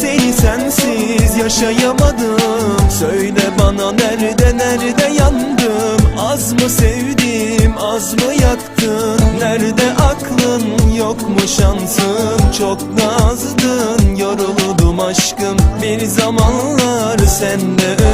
Seni sensiz yaşayamadım. Söyle bana nerede nerede yandım? Az mı sevdim az mı yaktın Nerede aklın yok mu şansın? Çok nazdın yoruldum aşkım. Bir zamanlar sen de